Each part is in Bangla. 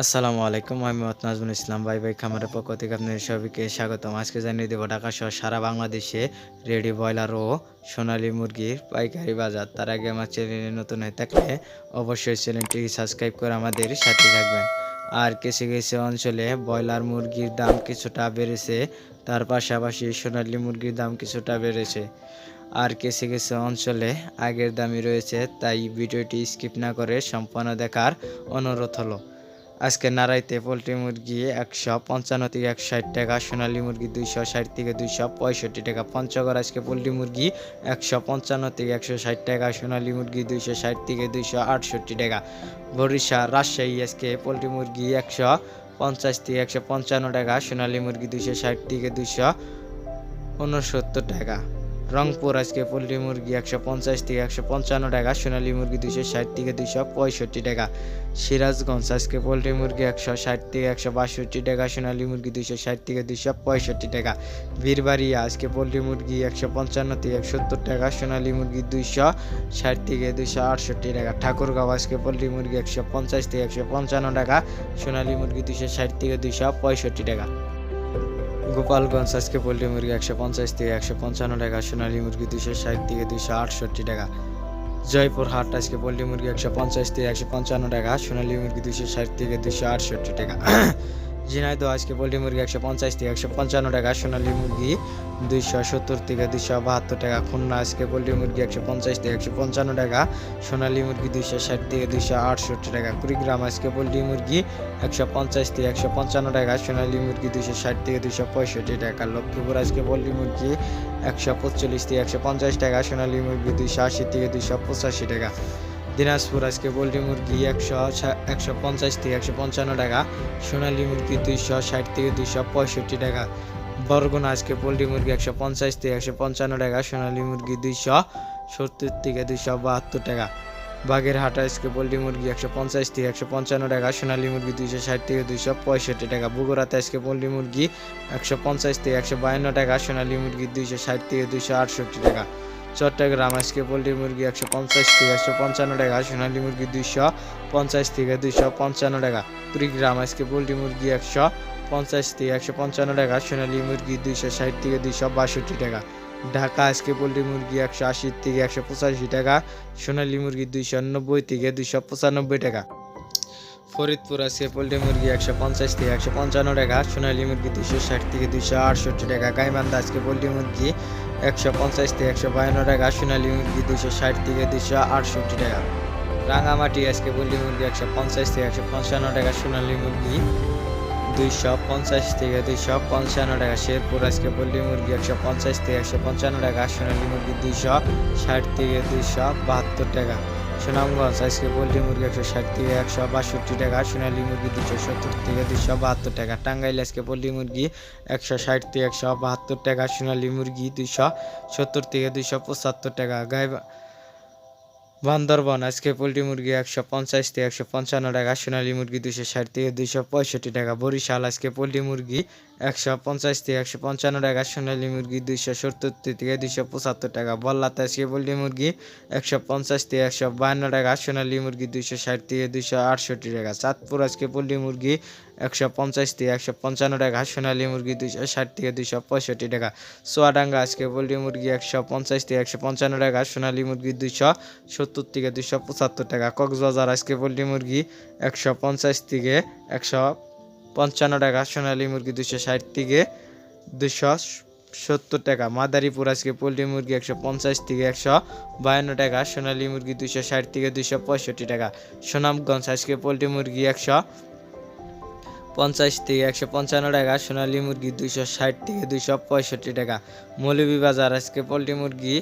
আসসালামু আলাইকুম, আমি মোহাম্মদ নাজমুল ইসলাম ভাই ভাই খামারের পক্ষ থেকে আপনাদের সবাইকে স্বাগতম। আজকে জানিয়ে দেবো ঢাকা সহ সারা বাংলাদেশে রেডি ব্রয়লার ও সোনালী মুরগির পাইকারি বাজার। তার আগে আমার চ্যানেলে নতুন হয়ে থাকলে অবশ্যই চ্যানেলটি সাবস্ক্রাইব করে আমাদের সাথে থাকবেন। আর কিছু কিছু অঞ্চলে ব্রয়লার মুরগির দাম কিছুটা বেড়েছে, তার পাশাপাশি সোনালী মুরগির দাম কিছুটা বেড়েছে। আর কিছু কিছু অঞ্চলে আগের দামই রয়েছে, তাই ভিডিওটি স্কিপ না করে সম্পূর্ণ দেখার অনুরোধ হলো। আজকে নারাইতে পোলট্রি মুরগি একশো পঞ্চান্ন থেকে একশো ষাট টাকা, সোনালী মুরগি দুইশো ষাট থেকে দুইশো পঁয়ষট্টি টাকা, পঞ্চগড় আজকে পোলট্রি মুরগি একশো পঞ্চান্ন থেকে একশো ষাট টাকা, সোনালী মুরগি দুইশো ষাট থেকে দুইশো আটষট্টি টাকা। বরিশা রাজশাহী আজকে পোলট্রি মুরগি একশো পঞ্চাশ থেকে একশো পঞ্চান্ন টাকা, সোনালী মুরগি দুইশো ষাট থেকে দুইশো উনসত্তর টাকা। রংপুর আজকে পোলট্রি মুরগি একশো পঞ্চাশ থেকে একশো পঞ্চান্ন টাকা, সোনালী মুরগি দুইশো ষাট থেকে দুইশো পঁয়ষট্টি টাকা। সিরাজগঞ্জ আজকে পোলট্রি মুরগি একশো ষাট থেকে একশো বাষট্টি টাকা, সোনালী মুরগি দুইশো ষাট থেকে দুইশো পঁয়ষট্টি টাকা। বীরবাড়িয়া আজকে পোলট্রি মুরগি একশো পঞ্চান্ন থেকে একসত্তর টাকা, সোনালী মুরগি দুইশো ষাট থেকে দুইশো আটষট্টি টাকা। ঠাকুরগাঁও আজকে পোলট্রি মুরগি একশো পঞ্চাশ থেকে একশো পঞ্চান্ন টাকা, সোনালী মুরগি দুইশো ষাট থেকে দুইশো পঁয়ষট্টি টাকা। গোপালগঞ্জ আজকে পোলট্রি মুরগি একশো পঞ্চাশ থেকে একশো পঞ্চান্ন টাকা, সোনালী মুরগি দুশো ষাট থেকে দুশো আটষট্টি টাকা। জয়পুর হাট আজকে পোলট্রি মুরগি একশো পঞ্চাশ থেকে একশো পঞ্চান্ন টাকা, সোনালী মুরগি দুশো ষাট থেকে দুশো আটষট্টি টাকা। ঝিনাইদহ আজকে পোলট্রি মুরগি একশো পঞ্চাশ থেকে একশো পঞ্চান্ন টাকা, সোনালী মুরগি দুইশো সত্তর থেকে দুইশো বাহাত্তর টাকা, খুলনা আজকে পোলট্রি মুরগি একশো পঞ্চাশ থেকে একশো পঞ্চান্ন টাকা, সোনালী মুরগি দুইশো ষাট থেকে দুইশো আটষট্টি টাকা, কুড়িগ্রাম আজকে পোলট্রি মুরগি একশো পঞ্চাশ থেকে একশো পঞ্চান্ন টাকা, সোনালী মুরগি দুইশো ষাট থেকে দুইশো পঁয়ষট্টি টাকা, লক্ষ্মীপুর আজকে পোলট্রি মুরগি একশো পঁচল্লিশ থেকে একশো পঞ্চাশ টাকা, সোনালী মুরগি দুইশো আশি থেকে দুইশো পঁচাশি টাকা। দিনাজপুর আজকে পোলট্রি মুরগি একশো একশো পঞ্চাশ থেকে একশো পঞ্চান্ন টাকা, সোনালী মুরগি দুইশো ষাট থেকে দুইশো পঁয়ষট্টি টাকা। বরগুনা আজকে পোলট্রি মুরগি একশো পঞ্চাশ থেকে একশো পঞ্চান্ন টাকা, সোনালী মুরগি দুইশো সত্তর থেকে দুইশো বাহাত্তর টাকা। বাঘের বাগেরহাট আজকে পোলট্রি মুরগি একশো পঞ্চাশ থেকে একশো পঞ্চান্ন টাকা, সোনালী মুরগি দুইশো ষাট থেকে দুইশো পঁয়ষট্টি টাকা। বগুড়াতে আজকে পোলট্রি মুরগি একশো পঞ্চাশ থেকে একশো বায়ান্ন টাকা, সোনালী মুরগি দুইশো ষাট থেকে দুইশো আটষট্টি টাকা। চট্টগ্রাম আজকে পোলট্রি মুরগি একশো পঞ্চাশ থেকে একশো পঞ্চান্ন টাকা, সোনালী মুরগি দুইশো পঞ্চাশ থেকে দুইশো পঞ্চান্ন টাকা, কুড়িগ্রাম আজকে পোলট্রি মুরগি একশো পঞ্চাশ থেকে একশো পঞ্চান্ন টাকা, সোনালী মুরগি দুইশো ষাট থেকে দুইশো বাষট্টি টাকা। ঢাকা আজকে পোলট্রি মুরগি একশো আশি থেকে একশো পঁচাশি টাকা, সোনালী মুরগি দুইশো নব্বই থেকে দুইশো পঁচানব্বই টাকা। ফরিদপুর আজকে পোলট্রি মুরগি একশো পঞ্চাশ থেকে একশো পঞ্চান্ন টাকা, সোনালী মুরগি দুইশো ষাট থেকে দুইশো আটষট্টি টাকা। গাইবান্ধা আজকে পোলট্রি মুরগি একশো পঞ্চাশ থেকে একশো বায়ান্ন টাকা, সোনালী মুরগি দুশো ষাট থেকে দুশো আটষট্টি টাকা। রাঙামাটি আজকে বলি মুরগি একশো পঞ্চাশ থেকে একশো পঞ্চান্ন টাকা, সোনালী মুরগি দুইশো পঞ্চাশ থেকে দুইশো পঞ্চান্ন টাকা। শেরপুর আজকে পোলট্রি মুরগি একশো পঞ্চাশ থেকে একশো পঞ্চান্ন টাকা, সোনালী মুরগি দুইশো ষাট থেকে দুইশো বাহাত্তর টাকা। সুনামগঞ্জ আজকে পোলট্রি মুরগি একশো ষাট থেকে একশো বাষট্টি টাকা, সোনালি মুরগি দুশো সত্তর থেকে দুশো বাহাত্তর টাকা, টাঙ্গাইল আজকে পোলট্রি মুরগি একশো ষাট থেকে একশো বাহাত্তর টাকা, সোনালি মুরগি দুশো সত্তর থেকে দুশো পঁচাত্তর টাকা গায়ে বান্দরবন, আজকে পোলট্রি মুরগি একশো পঞ্চাশ থেকে একশো পঞ্চান্ন টাকা, সোনালী মুরগি দুশো ষাট থেকে দুশো পঁয়ষট্টি টাকা, বরিশাল, আজকে পোলট্রি মুরগি একশো পঞ্চাশ থেকে একশো পঞ্চান্ন টাকা, সোনালী মুরগি দুইশো সত্তর থেকে দুশো পঁচাত্তর টাকা, বল্লাতে আজকে পোলট্রি মুরগি একশো পঞ্চাশ থেকে একশো বাহান্ন টাকা, সোনালী মুরগি দুশো ষাট থেকে দুইশো আটষট্টি টাকা, চাঁদপুর, আজকে পোলট্রি মুরগি একশো পঞ্চাশ থেকে একশো পঞ্চান্ন টাকা, সোনালী মুরগি দুইশো ষাট থেকে দুইশো পঁয়ষট্টি টাকা সোয়াডাঙ্গা আজকে পোলট্রি মুরগি একশো পঞ্চাশ থেকে একশো পঞ্চান্ন টাকা, সোনালী মুরগি দুইশো সত্তর থেকে দুইশো পঁচাত্তর টাকা, কক্সবাজার আজকে পোলট্রি মুরগি একশো পঞ্চাশ থেকে একশো পঞ্চান্ন টাকা, সোনালী মুরগি দুশো ষাট থেকে দুশো সত্তর টাকা, মাদারীপুর আজকে পোলট্রি মুরগি একশো পঞ্চাশ থেকে একশো বায়ান্ন টাকা, সোনালী মুরগি দুশো ষাট থেকে দুশো পঁয়ষট্টি টাকা, সুনামগঞ্জ আজকে পোলট্রি মুরগি একশো পঞ্চাশ থেকে একশো পঞ্চান্ন টাকা, সোনালী মুরগি দুইশো ষাট থেকে দুইশো পঁয়ষট্টি টাকা। মৌলভীবাজার আজকে পোলট্রি মুরগি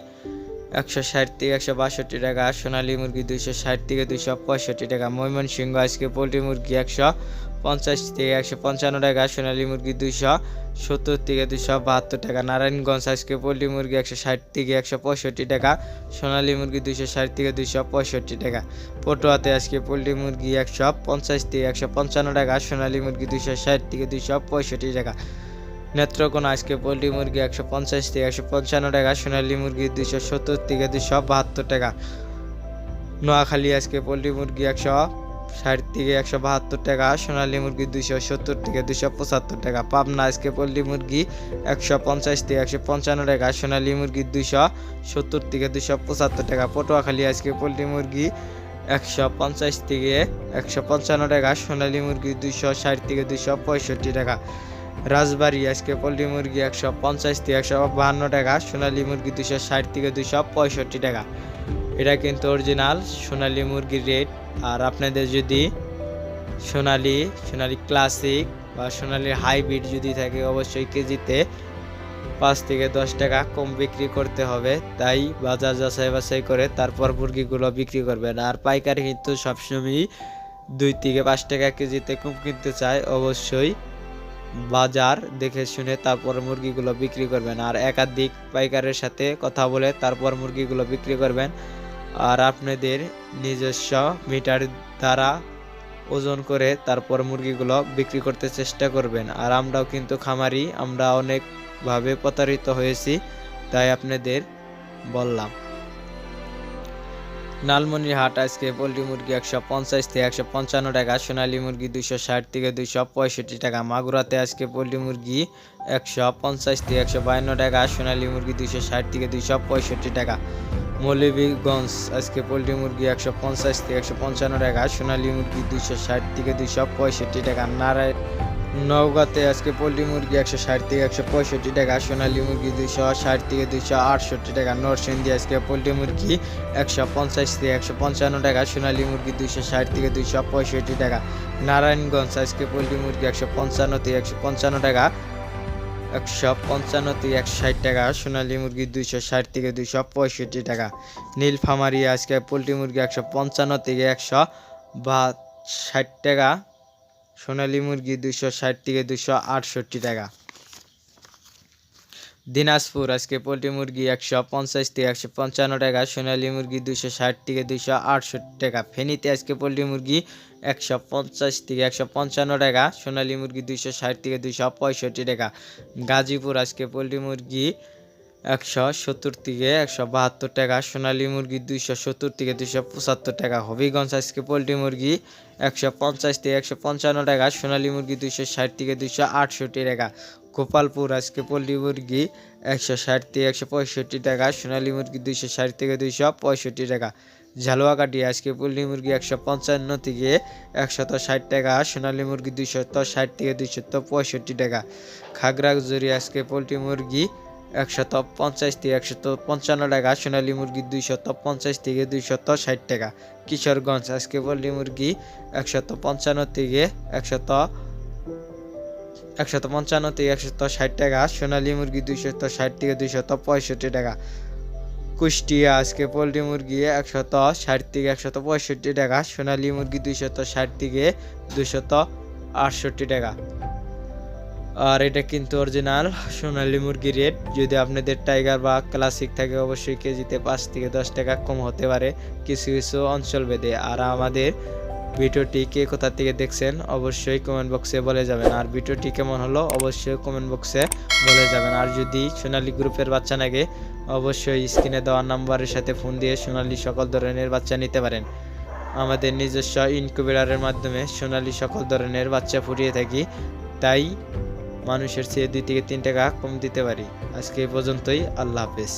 একশো ষাট থেকে একশো বাষট্টি টাকা সোনালী মুরগি দুইশো ষাট থেকে দুইশো পঁয়ষট্টি টাকা, ময়মনসিংহ আজকে পোলট্রি মুরগি একশো পঞ্চাশ থেকে একশো পঞ্চান্ন টাকা সোনালী মুরগি দুইশো সত্তর থেকে দুইশো বাহাত্তর টাকা, নারায়ণগঞ্জ আজকে পোলট্রি মুরগি একশো ষাট থেকে একশো পঁয়ষট্টি টাকা, সোনালী মুরগি দুইশো ষাট থেকে দুইশো পঁয়ষট্টি টাকা, পটুয়াতে আজকে পোলট্রি মুরগি একশো পঞ্চাশ থেকে একশো পঞ্চান্ন টাকা সোনালী মুরগি দুইশো ষাট থেকে দুইশো পঁয়ষট্টি টাকা। নেত্রকোনা আজকে পোলট্রি মুরগি একশো পঞ্চাশ থেকে একশো পঞ্চান্ন টাকা, সোনালী মুরগি দুইশো সত্তর থেকে দুশো বাহাত্তর টাকা। নোয়াখালী আজকে পোলট্রি মুরগি একশো ষাট থেকে একশো বাহাত্তর টাকা, সোনালী মুরগি দুইশো সত্তর থেকে দুশো পঁচাত্তর টাকা। পাবনা আজকে পোলট্রি মুরগি একশো পঞ্চাশ থেকে একশো পঞ্চান্ন টাকা, সোনালী মুরগি দুইশো সত্তর থেকে দুশো পঁচাত্তর টাকা। পটুয়াখালী আজকে পোলট্রি মুরগি একশো পঞ্চাশ থেকে একশো পঞ্চান্ন টাকা, সোনালী মুরগি দুইশো ষাট থেকে দুশো পঁয়ষট্টি টাকা। রাজবাড়ি, আজকে পোলট্রি মুরগি একশো পঞ্চাশ থেকে একশো বাহান্ন টাকা, সোনালী মুরগি দুশো ষাট থেকে দুশো পঁয়ষট্টি টাকা। এটা কিন্তু অরিজিনাল সোনালী মুরগির রেট আর আপনাদের যদি সোনালি, সোনালী ক্লাসিক বা সোনালী হাইব্রিড যদি থাকে, অবশ্যই কেজিতে পাঁচ থেকে দশ টাকা কম বিক্রি করতে হবে। তাই বাজার যাচাই বাছাই করে তারপর মুরগিগুলো বিক্রি করবেন। আর পাইকারি কিন্তু সবসময়ই দুই থেকে পাঁচ টাকা কেজিতে কম কিনতে চায়, অবশ্যই বাজার দেখে শুনে তারপর মুরগিগুলো বিক্রি করবেন। আর একাধিক পাইকারের সাথে কথা বলে তারপর মুরগিগুলো বিক্রি করবেন। আর আপনাদের নিজস্ব মিটার দ্বারা ওজন করে তারপর মুরগিগুলো বিক্রি করতে চেষ্টা করবেন। আর আমরাও কিন্তু খামারি, আমরা অনেকভাবে প্রতারিত হয়েছি, তাই আপনাদের বললাম। নালমনির হাট আজকে পোলট্রি মুরগি একশো পঞ্চাশ থেকে একশো পঞ্চান্ন টাকা, সোনালী মুরগি দুশো ষাট থেকে দুইশো পঁয়ষট্টি টাকা, মাগুরাতে আজকে পোলট্রি মুরগি একশো পঞ্চাশ থেকে একশো বায়ান্ন টাকা, সোনালী মুরগি দুশো ষাট থেকে দুইশো পঁয়ষট্টি টাকা। মৌলভীগঞ্জ আজকে পোলট্রি মুরগি একশো পঞ্চাশ থেকে একশো পঞ্চান্ন টাকা, সোনালী মুরগি দুশো ষাট থেকে দুইশো পঁয়ষট্টি টাকা। নারায়ণ নওগাঁতে আজকে পোলট্রি মুরগি একশো ষাট থেকে একশো পঁয়ষট্টি টাকা, সোনালী মুরগি দুইশো ষাট থেকে দুইশো আটষট্টি টাকা, নরসিংদী আজকে পোলট্রি মুরগি একশো পঞ্চাশ থেকে একশো পঞ্চান্ন টাকা, সোনালী মুরগি দুইশো ষাট থেকে দুইশো পঁয়ষট্টি টাকা, নারায়ণগঞ্জ আজকে পোলট্রি মুরগি একশো পঞ্চান্ন থেকে একশো পঞ্চান্ন টাকা, একশো পঞ্চান্ন থেকে একশো ষাট টাকা, সোনালী মুরগি দুইশো ষাট থেকে দুইশো পঁয়ষট্টি টাকা, নীলফামারি আজকে পোলট্রি মুরগি একশো পঞ্চান্ন থেকে একশো বা ষাট টাকা সোনালী মুরগি দুশো ষাট থেকে দুশো আটষট্টি টাকা। দিনাজপুর, আজকে পোলট্রি মুরগি একশো পঞ্চাশ থেকে একশো পঞ্চান্ন টাকা, সোনালী মুরগি দুশো ষাট থেকে দুশো আটষট্টি টাকা। ফেনীতে আজকে পোলট্রি মুরগি একশো পঞ্চাশ থেকে একশো পঞ্চান্ন টাকা, সোনালী মুরগি দুশো ষাট থেকে দুশো পঁয়ষট্টি টাকা। গাজীপুর, আজকে পোলট্রি মুরগি একশো সত্তর থেকে একশো বাহাত্তর টাকা, সোনালী মুরগি দুইশো সত্তর থেকে দুইশো পঁচাত্তর টাকা, হবিগঞ্জ আজকে পোলট্রি মুরগি একশো পঞ্চাশ থেকে একশো পঞ্চান্ন টাকা, সোনালী মুরগি দুইশো ষাট থেকে দুইশো আটষট্টি টাকা, গোপালপুর আজকে পোলট্রি মুরগি একশো ষাট থেকে একশো পঁয়ষট্টি টাকা, সোনালী মুরগি দুইশো ষাট থেকে দুইশো পঁয়ষট্টি টাকা, ঝালুয়াকাটি আজকে পোলট্রি মুরগি একশো পঞ্চান্ন থেকে একশত ষাট টাকা, সোনালী মুরগি দুইশত ষাট থেকে দুইশত পঁয়ষট্টি টাকা, খাগড়াছড়ি আজকে পোলট্রি মুরগি একশত পঞ্চাশ থেকে একশত পঞ্চান্ন টাকা, সোনালী মুরগি দুইশত পঞ্চাশ থেকে দুইশত ষাট টাকা। কিশোরগঞ্জ, আজকে পোলট্রি মুরগি একশত পঞ্চান্ন থেকে একশত একশত পঞ্চান্ন থেকে একশত ষাট টাকা, সোনালী মুরগি দুইশত ষাট থেকে দুইশত পঁয়ষট্টি টাকা। কুষ্টিয়া, আজকে পোলট্রি মুরগি একশত ষাট থেকে একশত পঁয়ষট্টি টাকা, সোনালী মুরগি দুইশত ষাট থেকে দুইশত আটষট্টি টাকা। আর এটা কিন্তু অরিজিনাল সোনালী মুরগির রেট। যদি আপনাদের টাইগার বা ক্লাসিক থাকে, অবশ্যই কেজিতে পাঁচ থেকে দশ টাকা কম হতে পারে কিছু কিছু অঞ্চল ভেদে। আর আমাদের ভিডিওটি কে কোথা থেকে দেখছেন, অবশ্যই কমেন্ট বক্সে বলে যাবেন। আর ভিডিওটি কেমন হলো, অবশ্যই কমেন্ট বক্সে বলে যাবেন। আর যদি সোনালী গ্রুপের বাচ্চা নাগে অবশ্যই স্ক্রিনে দেওয়া নাম্বারের সাথে ফোন দিয়ে সোনালী সকল ধরনের বাচ্চা নিতে পারেন। আমাদের নিজস্ব ইনকিউবেটারের মাধ্যমে সোনালী সকল ধরনের বাচ্চা ফুটিয়ে থাকি। তাই মানুষের চেয়ে দুই থেকে তিন টাকা কম দিতে পারি। আজকে এই পর্যন্তই আল্লাহ হাফেজ।